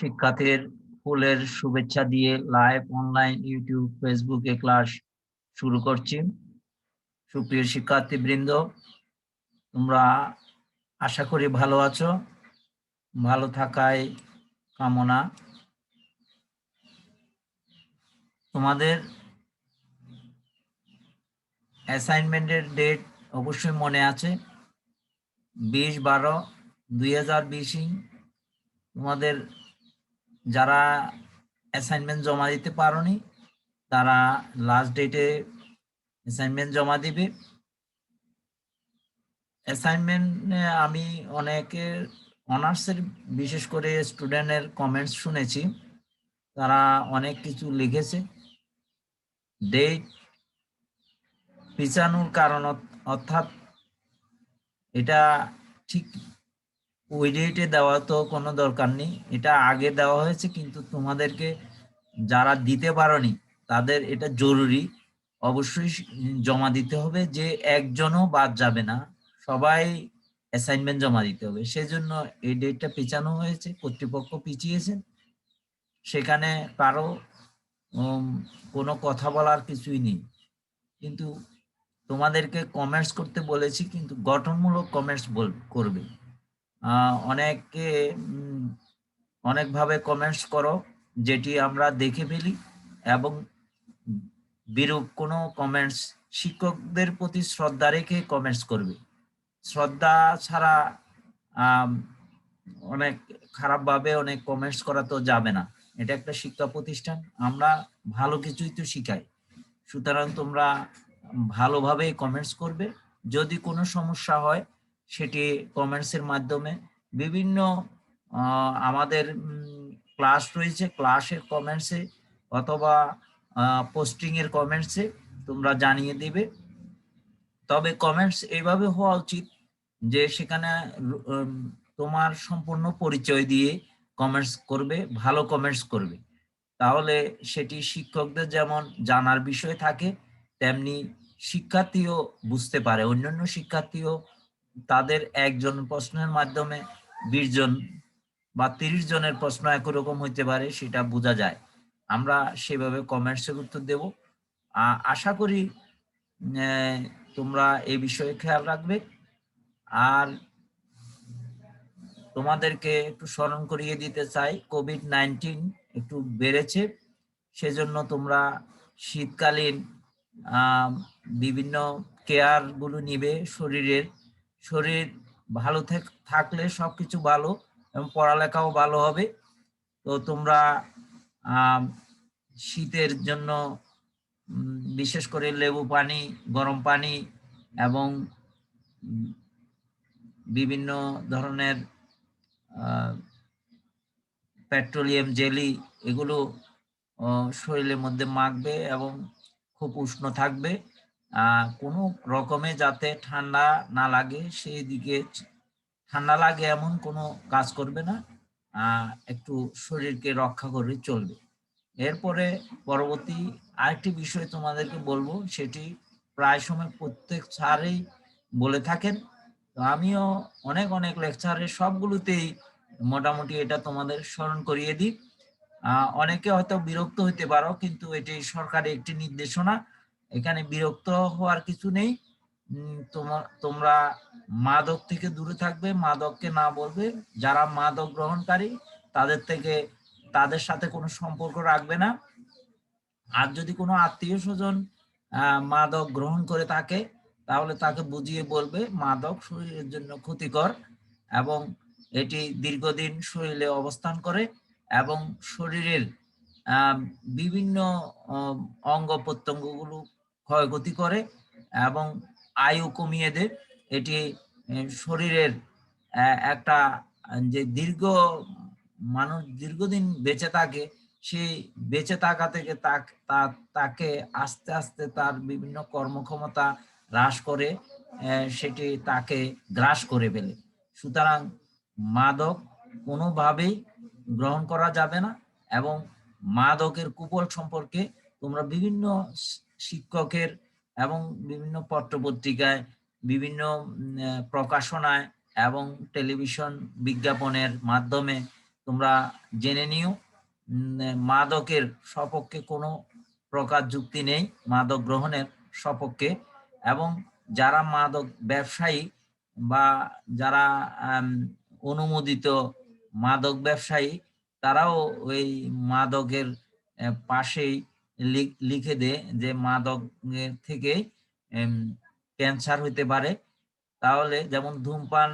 শিক্ষার্থীর ফুলের শুভেচ্ছা দিয়ে লাইভ অনলাইন ইউটিউব ফেসবুকে ক্লাস শুরু করছি। সুপ্রিয় শিক্ষার্থী বৃন্দ তোমরা আশা করি ভালো আছো। ভালো থাকায় কামনা। তোমাদের অ্যাসাইনমেন্টের ডেট অবশ্যই মনে আছে। বিশ বারো দুই হাজার বিশই তোমাদের যারা অ্যাসাইনমেন্ট জমা দিতে পারোনি, তারা লাস্ট ডেটে অ্যাসাইনমেন্ট জমা দিবে। অ্যাসাইনমেন্ট আমি অনেকের অনার্সের বিশেষ করে স্টুডেন্টের কমেন্টস শুনেছি। তারা অনেক কিছু লিখেছে। ডেট পিছানোর কারণ অর্থাৎ এটা ঠিক ওই ডেটে দেওয়া তো কোনো দরকার নেই। এটা আগে দেওয়া হয়েছে, কিন্তু তোমাদেরকে যারা দিতে পারোনি, তাদের এটা জরুরি। অবশ্যই জমা দিতে হবে যে একজনও বাদ যাবে না। সবাই অ্যাসাইনমেন্ট জমা দিতে হবে। সেজন্য এই ডেটটা পেছানো হয়েছে, কর্তৃপক্ষ পিছিয়েছেন সেখানে কারও কোনো কথা বলার কিছুই নেই। কিন্তু তোমাদেরকে কমেন্টস করতে বলেছি, কিন্তু গঠনমূলক কমেন্টস করবে। অনেকে অনেকভাবে কমেন্টস করো, যেটি আমরা দেখে ফেলি এবং বিরূপ কোনো কমেন্টস শিক্ষকদের প্রতি শ্রদ্ধা রেখে কমেন্টস করবে। শ্রদ্ধা ছাড়া অনেক খারাপভাবে অনেক কমেন্টস করা তো যাবে না। এটা একটা শিক্ষা প্রতিষ্ঠান, আমরা ভালো কিছুই তো শিখাই। সুতরাং তোমরা ভালোভাবে কমেন্টস করবে। যদি কোনো সমস্যা হয় সেটি কমেন্টসের মাধ্যমে। বিভিন্ন আমাদের ক্লাস রয়েছে ক্লাসের কমেন্টসে অথবা পোস্টিং এর কমেন্টসে তোমরা জানিয়ে দিবে। তবে কমেন্টস এইভাবে হওয়া উচিত যে সেখানে তোমার সম্পূর্ণ পরিচয় দিয়ে কমেন্টস করবে, ভালো কমেন্টস করবে। তাহলে সেটি শিক্ষকদের যেমন জানার বিষয় থাকে, তেমনি শিক্ষার্থীও বুঝতে পারে, অন্যান্য শিক্ষার্থীও তাদের একজন প্রশ্নের মাধ্যমে বিশ জন বা তিরিশ জনের প্রশ্ন একই রকম হইতে পারে, সেটা বোঝা যায়। আমরা সেভাবে কমেন্টসের উত্তর দেব। আশা করি তোমরা এই বিষয়ে খেয়াল রাখবে। আর তোমাদেরকে একটু স্মরণ করিয়ে দিতে চাই, কোভিড নাইন্টিন একটু বেড়েছে, সেজন্য তোমরা শীতকালীন বিভিন্ন কেয়ারগুলো নিবে শরীরের। শরীর ভালো থাকলে সবকিছু ভালো এবং পড়ালেখাও ভালো হবে। তো তোমরা শীতের জন্য বিশেষ করে লেবু পানি, গরম পানি এবং বিভিন্ন ধরনের পেট্রোলিয়াম জেলি এগুলো শরীরের মধ্যে মাখবে এবং খুব উষ্ণ থাকবে। কোনো রকমে যাতে ঠান্ডা না লাগে সেই দিকে ঠান্ডা লাগে এমন কোনো কাজ করবে না। একটু শরীরকে রক্ষা করে চলবে। এরপরে পরবর্তী আরেকটি বিষয় তোমাদেরকে বলব, সেটি প্রায় সময় প্রত্যেক স্যারেই বলে থাকেন। তো আমিও অনেক অনেক লেকচারে সবগুলোতেই মোটামুটি এটা তোমাদের স্মরণ করিয়ে দিই। অনেকে হয়তো বিরক্ত হইতে পারো, কিন্তু এটি সরকারি একটি নির্দেশনা। এখানে বিরক্ত হওয়ার কিছু নেই। তোমার তোমরা মাদক থেকে দূরে থাকবে, মাদককে না বলবে। যারা মাদক গ্রহণকারী, তাদের থেকে, তাদের সাথে কোনো সম্পর্ক রাখবে না। আর যদি কোনো আত্মীয় স্বজন মাদক গ্রহণ করে থাকে, তাহলে তাকে বুঝিয়ে বলবে, মাদক শরীরের জন্য ক্ষতিকর এবং এটি দীর্ঘদিন শরীরে অবস্থান করে এবং শরীরের বিভিন্ন অঙ্গ প্রত্যঙ্গগুলো ক্ষয়ক্ষতি করে এবং আয়ু কমিয়ে দেয়। এটি শরীরের একটা, যে দীর্ঘ মানুষ দীর্ঘদিন বেঁচে থাকে, সেই বেঁচে থাকা থেকে তাকে আস্তে আস্তে তার বিভিন্ন কর্মক্ষমতা হ্রাস করে সেটি তাকে গ্রাস করে ফেলে। সুতরাং মাদক কোনোভাবেই গ্রহণ করা যাবে না এবং মাদকের কুপল সম্পর্কে তোমরা বিভিন্ন শিক্ষকের এবং বিভিন্ন পত্রপত্রিকায়, বিভিন্ন প্রকাশনায় এবং টেলিভিশন বিজ্ঞাপনের মাধ্যমে তোমরা জেনে নিও মাদকের সপক্ষে কোনো প্রকার যুক্তি নেই, মাদক গ্রহণের সপক্ষে এবং যারা মাদক ব্যবসায়ী বা যারা অনুমোদিত মাদক ব্যবসায়ী, তারাও ওই মাদকের পাশেই লিখে দে যে মাদকের থেকে ক্যান্সার হইতে পারে। তাহলে যেমন ধূমপান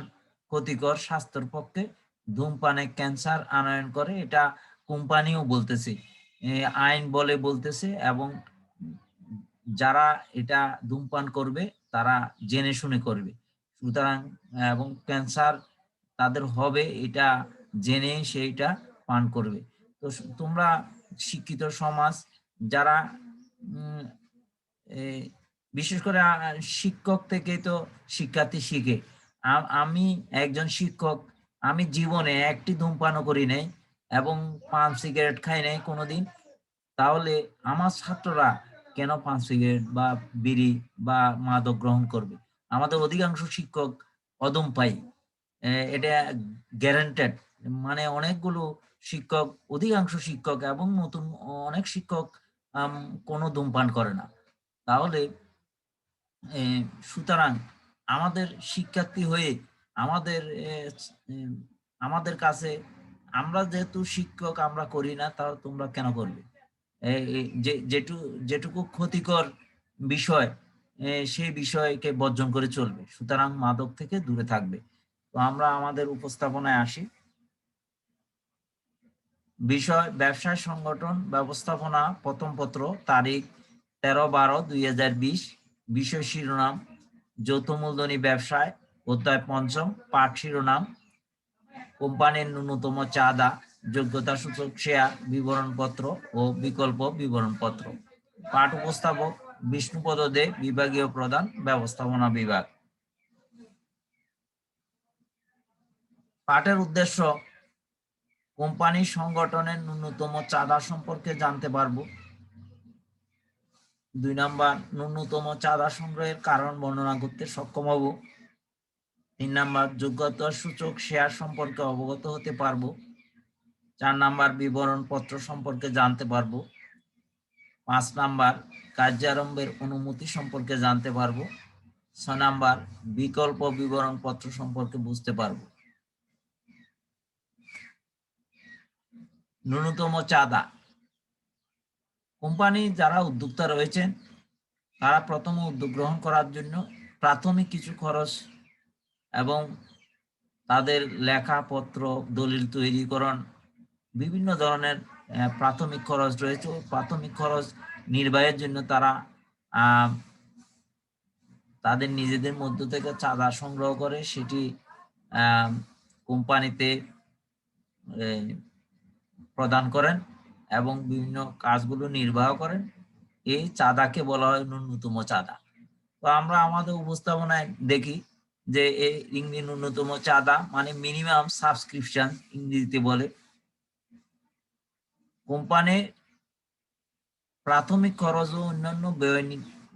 ক্ষতিকর স্বাস্থ্যের পক্ষে, ধূমপানে ক্যান্সার আনয়ন করে, এটা কোম্পানিও বলতেছে। আইন বলে বলতেছে এবং যারা এটা ধূমপান করবে, তারা জেনে শুনে করবে। সুতরাং, এবং ক্যান্সার তাদের হবে, এটা জেনে সেইটা পান করবে। তো তোমরা শিক্ষিত সমাজ যারা বিশেষ করে শিক্ষক থেকে তো শিক্ষার্থী শিখে। আমি একজন শিক্ষক, আমি জীবনে একটি ধূমপানও করি নাই এবং পান সিগারেট খাই নাই কোনোদিন। তাহলে আমার ছাত্ররা কেন পান সিগারেট বা বিড়ি বা মাদক গ্রহণ করবে? আমাদের অধিকাংশ শিক্ষক অদম পাই। এটা গ্যারান্টেড মানে অনেকগুলো শিক্ষক, অধিকাংশ শিক্ষক এবং নতুন অনেক শিক্ষক কোনো ধূমপান করে না। তাহলে সুতরাং আমাদের শিক্ষার্থী হয়ে আমাদের আমাদের কাছে আমরা যেহেতু শিক্ষক, আমরা করি না, তা তোমরা কেন করবে যেটু, যেটুকু ক্ষতিকর বিষয় সেই বিষয়কে বর্জন করে চলবে। সুতরাং মাদক থেকে দূরে থাকবে। তো আমরা আমাদের উপস্থাপনায় আসি। বিষয় ব্যবসায় সংগঠন ব্যবস্থাপনা প্রথম পত্র, তারিখ তেরো বারো দুই হাজার বিশ, বিষয় শিরোনাম, যৌথ মূলধনী ব্যবসায়, অধ্যায় পঞ্চম, পাঠ শিরোনাম, কোম্পানির ন্যূনতম চাঁদা যোগ্যতা সূচক শেয়ার বিবরণপত্র ও বিকল্প বিবরণপত্র। পাঠ উপস্থাপক বিষ্ণুপদ দে বিভাগীয় প্রধান, ব্যবস্থাপনা বিভাগ। পাঠের উদ্দেশ্য কোম্পানি সংগঠনের ন্যূনতম চাঁদা সম্পর্কে জানতে পারব। দুই নাম্বার, ন্যূনতম চাঁদা সংগ্রহের কারণ বর্ণনা করতে সক্ষম হব। তিন নাম্বার যোগ্যতা সূচক শেয়ার সম্পর্কে অবগত হতে পারব। চার নাম্বার বিবরণ পত্র সম্পর্কে জানতে পারব। পাঁচ নাম্বার, কার্যারম্ভের অনুমতি সম্পর্কে জানতে পারব। ছ নাম্বার, বিকল্প বিবরণ পত্র সম্পর্কে বুঝতে পারব। ন্যূনতম চাঁদা। কোম্পানি যারা উদ্যোক্তা রয়েছেন, তারা প্রথম উদ্যোগ গ্রহণ করার জন্য প্রাথমিক কিছু খরচ এবং তাদের লেখাপত্র, দলিল তৈরিকরণ, বিভিন্ন ধরনের প্রাথমিক খরচ রয়েছে। প্রাথমিক খরচ নির্বাহের জন্য তারা তাদের নিজেদের মধ্য থেকে চাঁদা সংগ্রহ করে সেটি কোম্পানিতে প্রদান করেন এবং বিভিন্ন কাজগুলো নির্বাহ করেন। এই চাঁদাকে বলা হয় ন্যূনতম চাঁদা। তো আমরা আমাদের উপস্থাপনায় দেখি যে এই ইংরেজি ন্যূনতম চাঁদা মানে মিনিমাম সাবস্ক্রিপশন ইংরেজিতে বলে। কোম্পানির প্রাথমিক খরচ ও অন্যান্য ব্যয়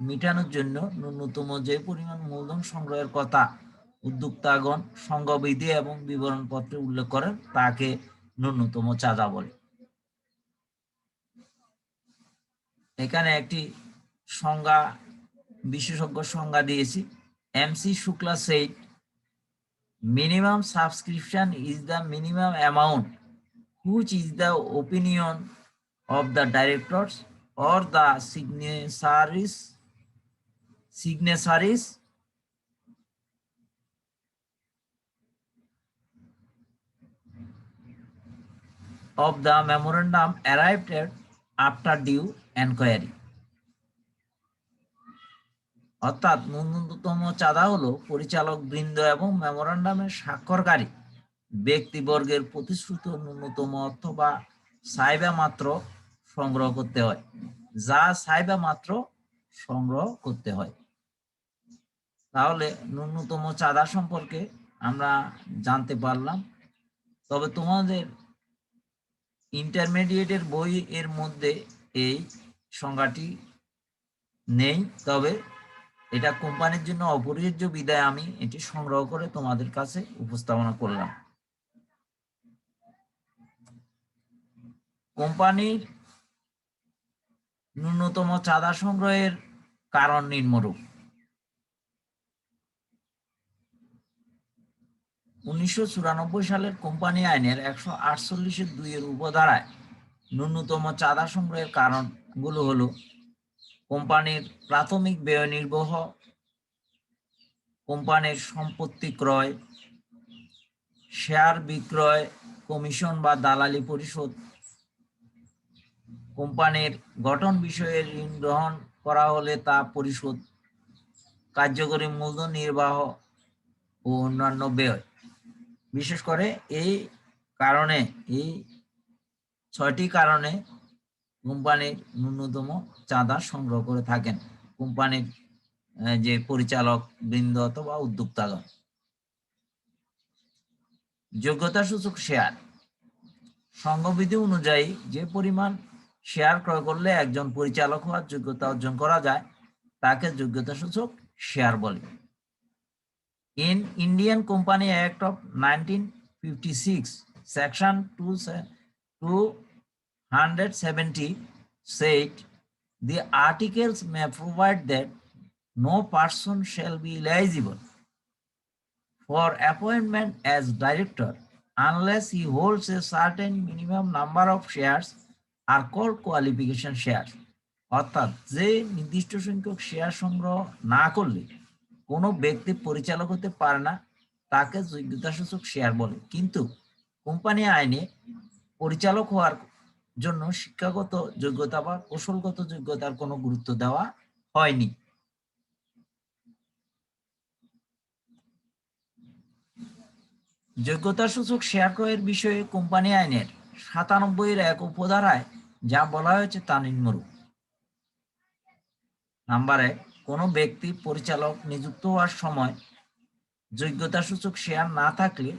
মিটানোর জন্য ন্যূনতম যে পরিমাণ মূলধন সংগ্রহের কথা উদ্যোক্তাগণ সংঘবিধি এবং বিবরণ পত্রে উল্লেখ করেন, তাকে ন্যূনতম চাঁদা বলে। এখানে একটি সংজ্ঞা, বিশেষজ্ঞ সংজ্ঞা দিয়েছি। M C Shukla said minimum subscription is the minimum amount which is the opinion of the directors or the signatories signatories of the memorandum arrived at after due enquiry. অর্থাৎ ন্যূনতম চাঁদা হলো পরিচালক বৃন্দ এবং মেমোরান্ডামের স্বাক্ষরকারী ব্যক্তিবর্গের প্রতিশ্রুত ন্যূনতম অর্থ বা সাইবা মাত্র সংগ্রহ করতে হয়, যা সাইবা মাত্র সংগ্রহ করতে হয়। তাহলে ন্যূনতম চাঁদা সম্পর্কে আমরা জানতে পারলাম। তবে তোমাদের ইন্টারমিডিয়েটের বই এর মধ্যে এই সংজ্ঞাটি নেই, তবে এটা কোম্পানির জন্য অপরিহার্য বিদায় আমি এটি সংগ্রহ করে তোমাদের কাছে উপস্থাপনা করলাম। কোম্পানির ন্যূনতম চাঁদা সংগ্রহের কারণ নিম্নরূপ। উনিশশো চুরানব্বই সালের কোম্পানি আইনের একশো আটচল্লিশের দুইয়ের উপধারায় ন্যূনতম চাঁদা সংগ্রহের কারণগুলো হলো কোম্পানির প্রাথমিক ব্যয় নির্বাহ, কোম্পানির সম্পত্তি ক্রয়, শেয়ার বিক্রয়, কমিশন বা দালালি পরিশোধ, কোম্পানির গঠন বিষয়ে ঋণ গ্রহণ করা হলে তা পরিশোধ, কার্যকরী মূলধন নির্বাহ ও অন্যান্য ব্যয়। বিশেষ করে এই কারণে, এই ছয়টি কারণে কোম্পানির ন্যূনতম চাঁদা সংগ্রহ করে থাকেন। কোম্পানির যে পরিচালক বৃন্দ অথবা উদ্যোক্তাগণ। যোগ্যতা সূচক শেয়ার। সংঘবিধি অনুযায়ী যে পরিমাণ শেয়ার ক্রয় করলে একজন পরিচালক হওয়ার যোগ্যতা অর্জন করা যায়, তাকে যোগ্যতা সূচক শেয়ার বলে। in Indian company act of nineteen fifty six section two two hundred seventy said the articles may provide that no person shall be eligible for appointment as director unless he holds a certain minimum number of shares are called qualification shares অর্থাৎ যে নির্দিষ্ট সংখ্যক share সংগ্রহ না করলে কোনো ব্যক্তি পরিচালক হতে পারে না, তাকে যোগ্যতা সূচক শেয়ার বলে। কিন্তু কোম্পানি আইনে পরিচালক হওয়ার জন্য শিক্ষাগত যোগ্যতা বা কৌশলগত যোগ্যতার কোনো গুরুত্ব দেওয়া হয়নি। যোগ্যতা সূচক শেয়ার ক্রয়ের বিষয়ে কোম্পানি আইনের সাতানব্বই এর এক উপধারায় যা বলা হয়েছে তা নিম্নরূপ নাম্বার এক কোনো ব্যক্তি পরিচালক নিযুক্ত হওয়ার সময় যোগ্যতা সূচক শেয়ার না থাকলে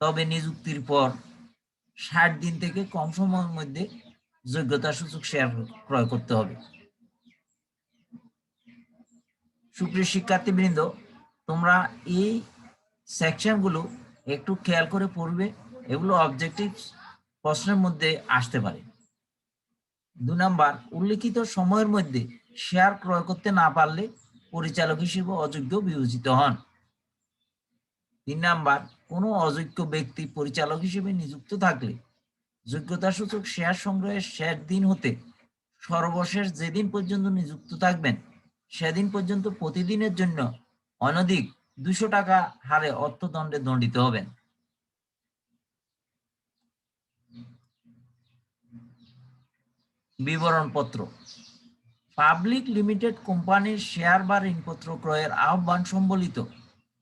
তবে নিযুক্তির পর ষাট দিন থেকে কম সময়ের মধ্যে যোগ্যতা সূচক শেয়ার ক্রয় করতে হবে। সুপ্রিয় শিক্ষার্থীবৃন্দ, তোমরা এই সেকশনগুলো একটু খেয়াল করে পড়বে, এগুলো অবজেক্টিভ প্রশ্নের মধ্যে আসতে পারে। দু নাম্বার, উল্লিখিত সময়ের মধ্যে শেয়ার ক্রয় করতে না পারলে পরিচালক হিসেবে অযোগ্য বিবেচিত হন। তিন নাম্বার, কোনো অযোগ্য ব্যক্তি পরিচালক হিসেবে নিযুক্ত থাকলে যোগ্যতা সূচক শেয়ার সংগ্রহের শেষ দিন হতে সর্বশেষ যেদিন পর্যন্ত নিযুক্ত থাকবেন, সেদিন পর্যন্ত প্রতিদিনের জন্য অনধিক দুশো টাকা হারে অর্থদণ্ডে দণ্ডিত হবেন। বিবরণপত্র পাবলিক লিমিটেড কোম্পানির শেয়ার বা ঋণপত্র ক্রয়ের আহ্বান সম্বলিত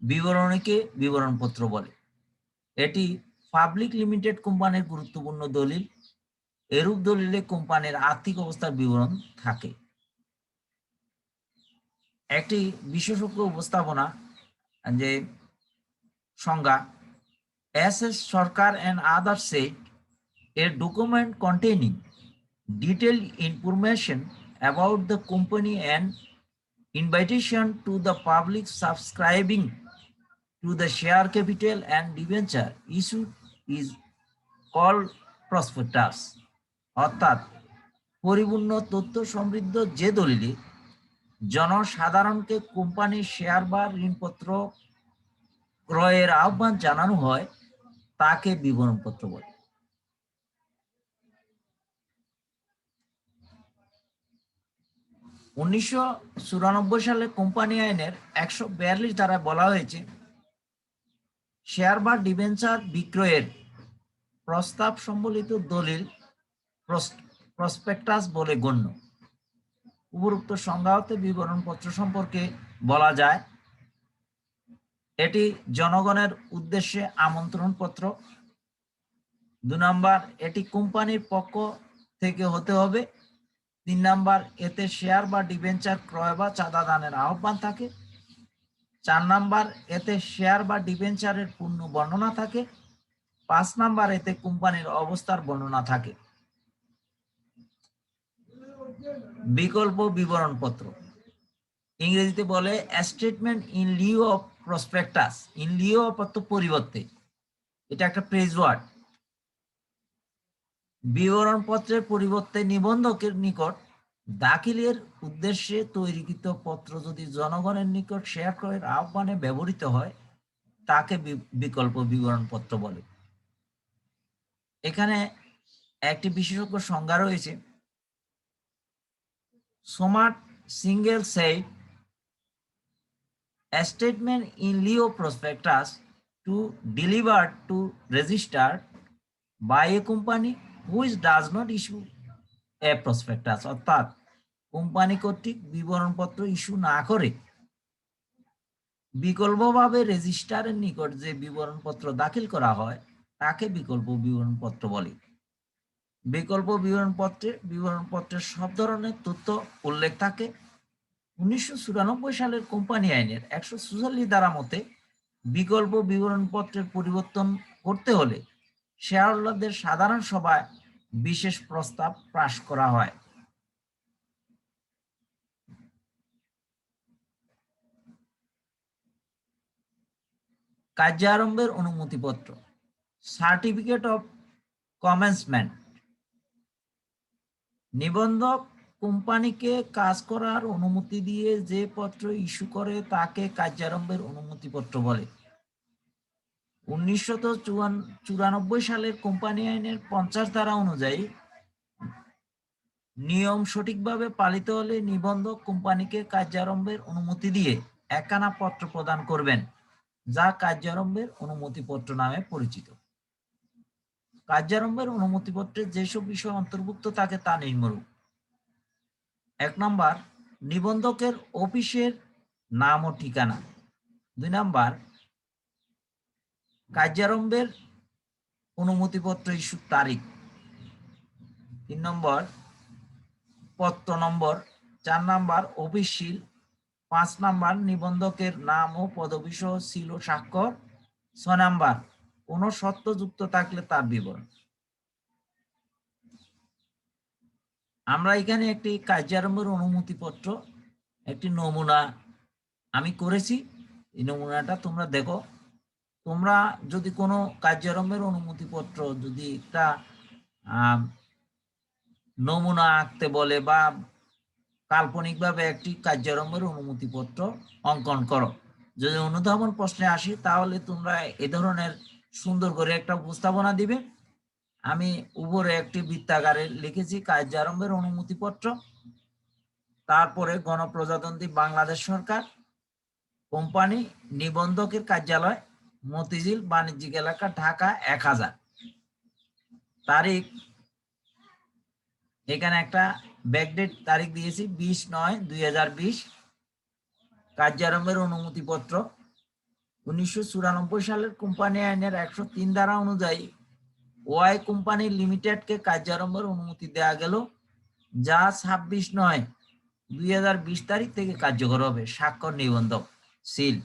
বিবরণীকে বিবরণপত্র বলে। এটি পাবলিক লিমিটেড কোম্পানির গুরুত্বপূর্ণ দলিল। এরূপ দলিলে কোম্পানির আর্থিক অবস্থার বিবরণ থাকে। একটি বিশেষজ্ঞ উপস্থাপনা, যে সংজ্ঞা, S S Sarkar and other said a document containing detail information about the company and invitation to the public subscribing to the share capital and debenture issue is called prospectus অর্থাৎ পরিপূর্ণ তথ্য সমৃদ্ধ যে দলিলে জনসাধারণকে কোম্পানির শেয়ার বা ঋণপত্র ক্রয়ের আহ্বান জানানো হয় তাকে বিবরণপত্র বলে উনিশশো চুরানব্বই সালে কোম্পানি আইনের একশো বিয়াল্লিশ দ্বারা বলা হয়েছে, শেয়ার বা ডিবেঞ্চার বিক্রয়ের প্রস্তাব সম্বলিত দলিল প্রসপেক্টাস বলে গণ্য। উপরোক্ত সংজ্ঞাতে বিবরণপত্র সম্পর্কে বলা যায়, এটি জনগণের উদ্দেশ্যে আমন্ত্রণ পত্র দু নম্বর, এটি কোম্পানির পক্ষ থেকে হতে হবে তিন নাম্বার, এতে শেয়ার বা ডিবেঞ্চার ক্রয় বা চাঁদা দানের আহ্বান থাকে। চার নাম্বার, এতে শেয়ার বা ডিবেঞ্চারের পূর্ণ বর্ণনা থাকে। পাঁচ নাম্বার, এতে কোম্পানির অবস্থার বর্ণনা থাকে। বিকল্প বিবরণ পত্র ইংরেজিতে বলে statement in lieu of prospectus in lieu of পরিবর্তে। এটা একটা প্রেজ ওয়ার্ড বিবরণপত্রের পরিবর্তে নিবন্ধকের নিকট দাখিলের উদ্দেশ্যে তৈরিকৃত পত্র যদি জনগণের নিকট শেয়ার করার আহ্বানে ব্যবহৃত হয়, তাকে বিকল্প বিবরণপত্র বলে। এখানে একটি বিশেষজ্ঞ সংজ্ঞা রয়েছে। Smart single a statement in lieu prospectus to deliver to register by a company which does not issue a prospectus, অর্থাৎ কোম্পানি কর্তৃক বিবরণপত্র ইস্যু না করে, বিকল্পভাবে রেজিস্ট্রারের নিকট যে বিবরণপত্র দাখিল করা হয়, তাকে বিকল্প বিবরণপত্র বলে। বিকল্প বিবরণপত্রে, বিবরণপত্রের সব ধরনের তথ্য উল্লেখ থাকে। উনিশশো চুরানব্বই সালের কোম্পানি আইনের একশো চুয়াল্লিশ ধারা মতে বিকল্প বিবরণপত্রের পরিবর্তন করতে হলে শেয়ারহোল্ডারদের সাধারণ সভায় বিশেষ প্রস্তাব পাশ করা হয়। কার্যারম্ভের অনুমতিপত্র সার্টিফিকেট অফ কমেন্সমেন্ট নিবন্ধক কোম্পানিকে কাজ করার অনুমতি দিয়ে যে পত্র ইস্যু করে তাকে কার্যারম্ভের অনুমতিপত্র বলে। উনিশশো চুরানব্বই সালের কোম্পানি আইনের পঞ্চাশ ধারা অনুযায়ী নিয়ম সঠিকভাবে পালিত হলে নিবন্ধক কোম্পানিকে কার্যারম্ভের অনুমতি দিয়ে একখানা পত্র প্রদান করবেন, যা কার্যারম্ভের অনুমতিপত্র নামে পরিচিত। কার্যারম্ভের অনুমতিপত্রে যেসব বিষয় অন্তর্ভুক্ত থাকে তা নিম্নরূপ। এক নম্বর, নিবন্ধকের অফিসের নাম ও ঠিকানা। দুই নাম্বার কার্যারম্ভের অনুমতিপত্র ইস্যুর তারিখ। তিন নম্বর, পত্র নম্বর, চার নাম্বার অফিস সিল পাঁচ নাম্বার, নিবন্ধকের নাম ও পদবি সহ ও স্বাক্ষর, ছয় নাম্বার, কোনো সত্য যুক্ত থাকলে তার বিবরণ। আমরা এখানে একটি কার্যারম্ভের অনুমতিপত্র, একটি নমুনা আমি করেছি। এই নমুনাটা তোমরা দেখো। তোমরা যদি কোনো কার্যারম্ভের অনুমতিপত্র যদি একটা নমুনা আঁকতে বলে বা কাল্পনিকভাবে একটি কার্যারম্ভের অনুমতিপত্র অঙ্কন করো। যদি অনুধাবন প্রশ্নে আসি, তাহলে তোমরা এ ধরনের সুন্দর করে একটা উপস্থাপনা দিবে। আমি উপরে একটি বৃত্তাকারে লিখেছি কার্যারম্ভের অনুমতিপত্র, তারপরে গণপ্রজাতন্ত্রী বাংলাদেশ সরকার কোম্পানি নিবন্ধকের কার্যালয় মতিঝিল বাণিজ্যিক এলাকা ঢাকা এক হাজার। তারিখ, এখানে একটা ব্যাকডেট তারিখ দিয়েছি, বিশ নয় দুই হাজার বিশ। কার্যারম্ভের অনুমতিপত্র, উনিশশো চুরানব্বই সালের কোম্পানি আইনের একশো তিন ধারা অনুযায়ী ওয়াই কোম্পানি লিমিটেডকে কার্যারম্ভের অনুমতি দেওয়া গেল, যা ছাব্বিশ নয় দুই তারিখ থেকে কার্যকর হবে, স্বাক্ষর নিবন্ধক, সিল।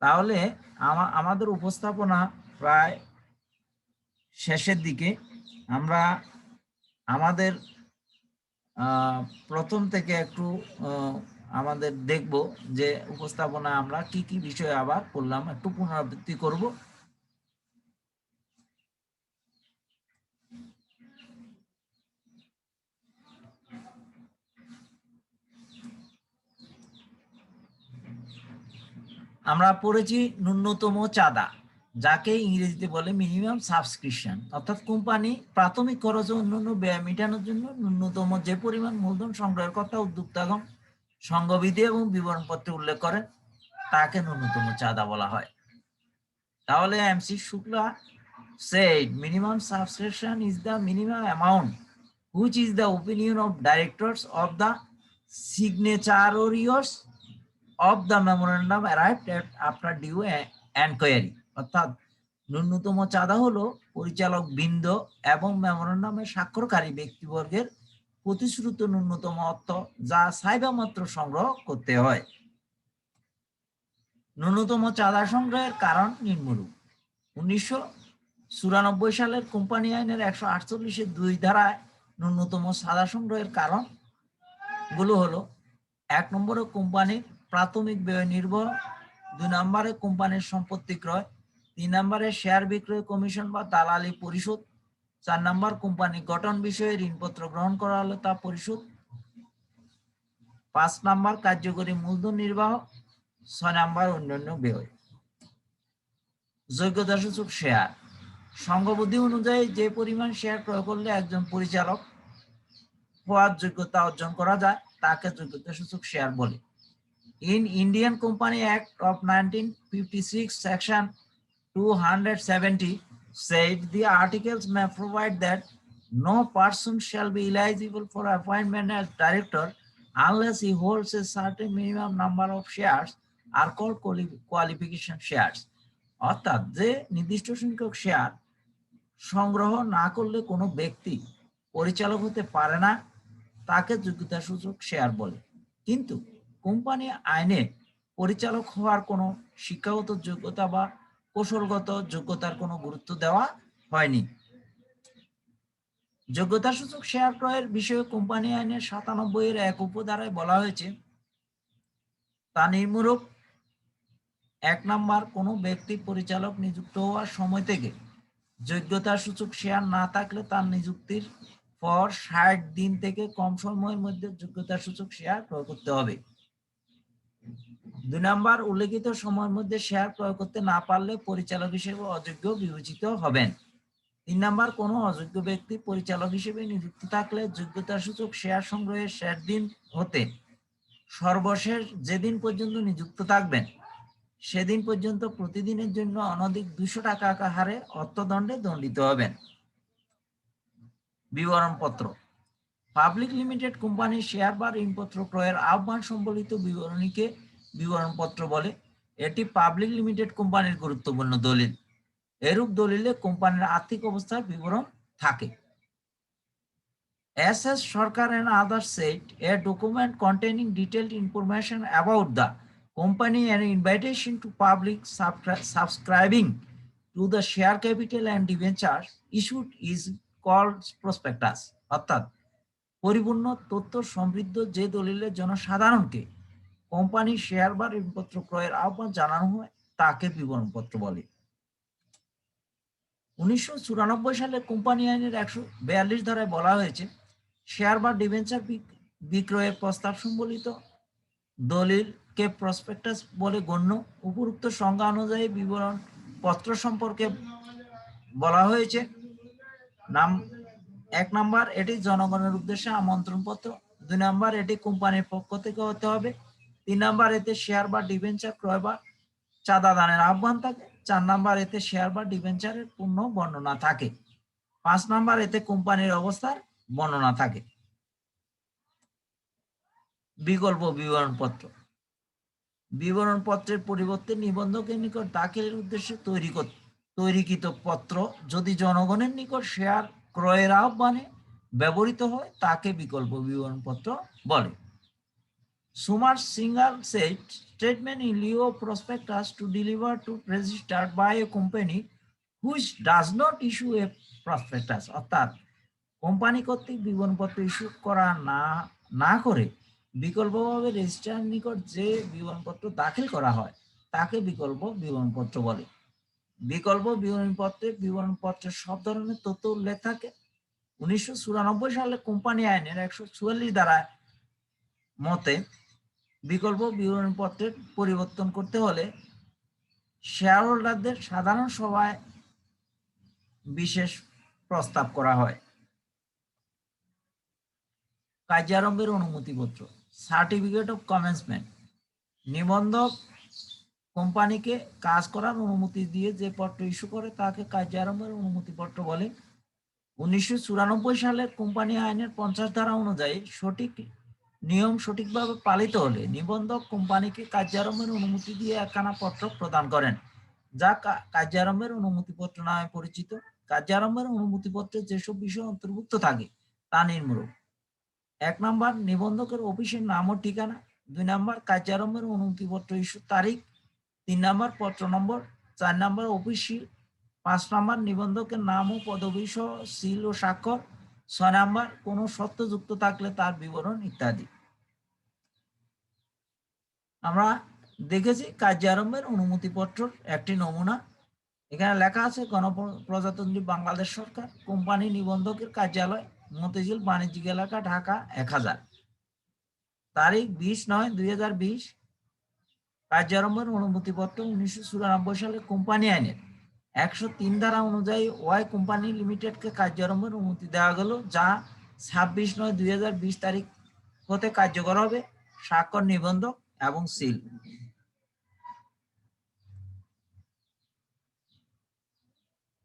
তাহলে আমা- আমাদের উপস্থাপনা প্রায় শেষের দিকে। আমরা আমাদের প্রথম থেকে একটু আমাদের দেখব যে উপস্থাপনা আমরা কি কি বিষয়ে আবার করলাম, একটু পুনরাবৃত্তি করব। আমরা পড়েছি ন্যূনতম চাঁদা, যাকে ইংরেজিতে বলে মিনিমাম সাবস্ক্রিপশন অর্থাৎ কোম্পানি প্রাথমিক খরচ ও অন্যান্য ব্যয় মেটানোর জন্য ন্যূনতম যে পরিমাণ মূলধন সংগ্রহের কথা উদ্যোক্তাগণ সংঘবিধি এবং বিবরণপত্রে উল্লেখ করেন, তাকে ন্যূনতম চাঁদা বলা হয়। তাহলে M C Shukla said, minimum subscription is the minimum amount which is the opinion of directors of the signatories of the memorandum arrived at due a- enquiry. অর্থাৎ ন্যূনতম চাঁদা হলো পরিচালক বৃন্দ এবং মেমোরেন্ডামে স্বাক্ষরকারী ব্যক্তিবর্গের প্রতিশ্রুত ন্যূনতম অর্থ যা সাইবা মাত্র সংগ্রহ করতে হয়। ন্যূনতম চাঁদা সংগ্রহের কারণ নিম্নরূপ। উনিশশো চুরানব্বই সালের কোম্পানি আইনের একশো আটচল্লিশের দুই ধারায় ন্যূনতম চাঁদা সংগ্রহের কারণগুলো হলো, এক নম্বরে কোম্পানির প্রাথমিক ব্যয় নির্ভর। দুই নম্বরে কোম্পানির সম্পত্তি ক্রয়, তিন নম্বরে শেয়ার বিক্রয় কমিশন বা দালালি পরিশোধ, চার নম্বর কোম্পানি গঠন বিষয়ে ঋণপত্র গ্রহণ করা হলে তা পরিশোধ, পাঁচ নাম্বার কার্যকরী মূলধন নির্বাহ, ছয় নাম্বার অন্যান্য ব্যয়। যোগ্যতা সূচক শেয়ার, সংঘবুদ্ধি অনুযায়ী যে পরিমাণ শেয়ার ক্রয় করলে একজন পরিচালক হওয়ার যোগ্যতা অর্জন করা যায়, তাকে যোগ্যতা সূচক শেয়ার বলে। Of nineteen fifty six section two hundred seventy said the articles may provide that no person shall be eligible for appointment as director unless he holds a certain minimum number of shares are called quali- qualification shares অর্থাৎ যে নির্দিষ্ট সংখ্যক share সংগ্রহ না করলে কোনো ব্যক্তি পরিচালক হতে পারে না তাকে যোগ্যতা সূচক শেয়ার বলে কিন্তু কোম্পানি আইনে পরিচালক হওয়ার কোনো শিক্ষাগত যোগ্যতা বা কৌশলগত যোগ্যতার কোনো গুরুত্ব দেওয়া হয়নি। যোগ্যতা সূচক শেয়ার ক্রয়ের বিষয়ে কোম্পানি আইনের সাতানব্বই এর এক উপধারায় বলা হয়েছে, তা নির্মূলক। এক নাম্বার, কোনো ব্যক্তি পরিচালক নিযুক্ত হওয়ার সময় থেকে যোগ্যতা সূচক শেয়ার না থাকলে তার নিযুক্তির পর ষাট দিন থেকে কম সময়ের মধ্যে যোগ্যতা সূচক শেয়ার ক্রয় করতে হবে। দুই নাম্বার, উল্লেখিত সময়ের মধ্যে শেয়ার ক্রয় করতে না পারলে পরিচালক হিসেবে অযোগ্য বিবেচিত হবেন। তিন নাম্বার, কোনো অযোগ্য ব্যক্তি পরিচালক হিসেবে নিযুক্ত থাকলে যোগ্যতা সূচক শেয়ার সংগ্রহের শেষ দিন হতে। সর্বশেষ, যেদিন পর্যন্ত নিযুক্ত থাকবেন, সেদিন পর্যন্ত প্রতিদিনের জন্য অনধিক দুশো টাকা হারে অর্থদণ্ডে দণ্ডিত হবেন। বিবরণপত্র। পাবলিক লিমিটেড কোম্পানির শেয়ার বা ঋণপত্র ক্রয়ের আহ্বান সম্বলিত বিবরণীকে বিবরণপত্র বলে, এটি পাবলিক লিমিটেড কোম্পানির গুরুত্বপূর্ণ দলিল। এরূপ দলিলে কোম্পানির আর্থিক অবস্থার বিবরণ থাকে। S S Sarkar and other said a document containing detailed information about the company and invitation to public subscribing to the share capital and debenture issued is call prospectus. অর্থাৎ, পরিপূর্ণ তথ্য সমৃদ্ধ যে দলিলের জনসাধারণকে কোম্পানির শেয়ার বা ঋণপত্র ক্রয়ের আহ্বান জানানো হয়, তাকে বিবরণপত্র বলে। উনিশশো চুরানব্বই সালে কোম্পানি আইনের একশো বিয়াল্লিশ ধারায় বলা হয়েছে, শেয়ার বা ডিভেঞ্চার বিক্রয়ের প্রস্তাব সম্বলিত দলিলকে প্রসপেক্টাস বলে গণ্য। উপরোক্ত সংজ্ঞা অনুযায়ী বিবরণ পত্র সম্পর্কে বলা হয়েছে, নাম এক নাম্বার, এটি জনগণের উদ্দেশ্যে আমন্ত্রণ পত্র দুই নাম্বার, এটি কোম্পানির পক্ষ থেকে হতে হবে। তিন নাম্বার, এতে শেয়ার বা ডিভেঞ্চার ক্রয় বা চাঁদা দানের আহ্বান থাকে। চার নাম্বার, এতে শেয়ার বা ডিভেঞ্চারের পূর্ণ বর্ণনা থাকে। পাঁচ নাম্বার, এতে কোম্পানির অবস্থার বর্ণনা থাকে। বিকল্প বিবরণপত্র। বিবরণপত্রের পরিবর্তে নিবন্ধকের নিকট দাখিলের উদ্দেশ্যে তৈরি তৈরিকৃত পত্র যদি জনগণের নিকট শেয়ার ক্রয়ের আহ্বানে ব্যবহৃত হয়, তাকে বিকল্প বিবরণপত্র বলে। সুমার single said statement in lieu of prospectus to deliver to registered by a company which does not issue a prospectus অর্থাৎ কোম্পানি কর্তৃক বিবরণপত্র ইস্যু করা না না করে বিকল্পভাবে রেজিস্ট্রার নিকট যে বিবরণপত্র দাখিল করা হয়, তাকে বিকল্প বিবরণপত্র বলে। বিকল্প বিবরণপত্রে বিবরণপত্রের সব ধরনের তথ্য উল্লেখ থাকে। উনিশশো চুরানব্বই সালে কোম্পানি আইনের একশো চুয়াল্লিশ দ্বারা মতে বিকল্প বিবরণপত্রের পরিবর্তন করতে হলে শেয়ার হোল্ডারদের সাধারণ সভায় বিশেষ প্রস্তাব করা হয়। কার্যারম্ভের অনুমতিপত্র সার্টিফিকেট অফ কমেন্সমেন্ট নিবন্ধক কোম্পানিকে কাজ করার অনুমতি দিয়ে যে পত্র ইস্যু করে তাকে কার্যারম্ভের অনুমতিপত্র বলে। উনিশশো চুরানব্বই সালের কোম্পানি আইনের পঞ্চাশ ধারা অনুযায়ী সঠিক নিয়ম সঠিকভাবে পালিত হলে নিবন্ধক কোম্পানিকে কার্যারম্ভের অনুমতি দিয়ে একখানা পত্র প্রদান করেন, যা কার্যারম্ভের অনুমতিপত্র নামে পরিচিত। কার্যারম্ভের অনুমতিপত্রে যেসব বিষয় অন্তর্ভুক্ত থাকে, তা নির্মূলক এক নম্বর, নিবন্ধকের অফিসের নাম ও ঠিকানা। দুই নম্বর, কার্যারম্ভের অনুমতিপত্র ইস্যুর তারিখ। তিন নম্বর, পত্র নম্বর। চার নম্বর অফিস পাঁচ নম্বর, নিবন্ধকের নাম ও পদবি সহ সিল ও স্বাক্ষর। ছয় নম্বর, কোনো সত্য যুক্ত থাকলে তার বিবরণ ইত্যাদি। আমরা দেখেছি কার্যারম্ভের অনুমতিপত্র, একটি নমুনা। এখানে লেখা আছে, গণপ্রজাতন্ত্রী বাংলাদেশ সরকার, কোম্পানি নিবন্ধকের কার্যালয়, মতিঝিল বাণিজ্যিক এলাকা, ঢাকা, এক হাজার। তারিখ বিশ নয় দুই হাজার বিশ। কার্যারম্ভের অনুমতিপত্র উনিশশো চুরানব্বই সালে কোম্পানি আইনের। একশো তিন ধারা অনুযায়ী ওয়াই কোম্পানি লিমিটেডকে কার্যারম্ভের অনুমতি দেওয়া গেল, যা ছাব্বিশ নয় দুই তারিখ হতে কার্যকর হবে। স্বাক্ষর নিবন্ধক এবং সিল।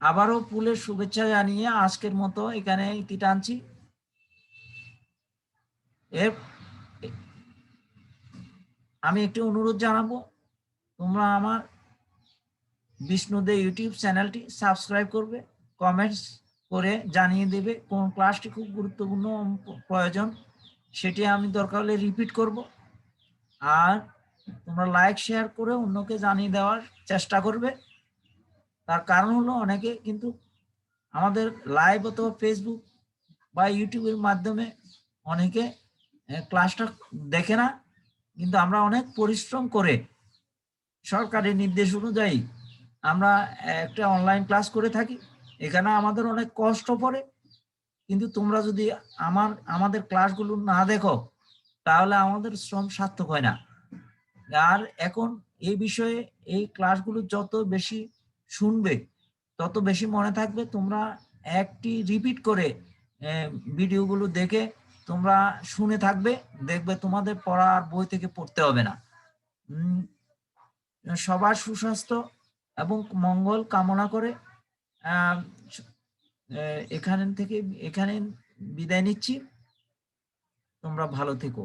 আবারও পুলের শুভেচ্ছা জানিয়ে আজকের মতো এখানে ইতি টানছি। এর আমি একটি অনুরোধ জানাব, তোমরা আমার বিষ্ণুদে ইউটিউব চ্যানেলটি সাবস্ক্রাইব করবে কমেন্টস করে জানিয়ে দেবে কোন ক্লাসটি খুব গুরুত্বপূর্ণ প্রয়োজন, সেটি আমি দরকার হলে রিপিট করব। আর তোমরা লাইক শেয়ার করে অন্যকে জানিয়ে দেওয়ার চেষ্টা করবে। তার কারণ হলো অনেকে কিন্তু আমাদের লাইভ অথবা ফেসবুক বা ইউটিউবের মাধ্যমে অনেকে ক্লাসটা দেখে না, কিন্তু আমরা অনেক পরিশ্রম করে সরকারি নির্দেশ অনুযায়ী আমরা একটা অনলাইন ক্লাস করে থাকি। এখানে আমাদের অনেক কষ্ট পড়ে। কিন্তু তোমরা যদি আমার, আমাদের ক্লাসগুলো না দেখো, তাহলে আমাদের শ্রম সার্থক হয় না। আর এখন এই বিষয়ে এই ক্লাসগুলো যত বেশি শুনবে, তত বেশি মনে থাকবে। তোমরা একটি রিপিট করে ভিডিওগুলো দেখে তোমরা শুনে থাকবে। দেখবে তোমাদের পড়ার বই থেকে পড়তে হবে না। সবার সুস্বাস্থ্য। এবং মঙ্গল কামনা করে এখান থেকে এখানে বিদায় নিচ্ছি। তোমরা ভালো থেকো।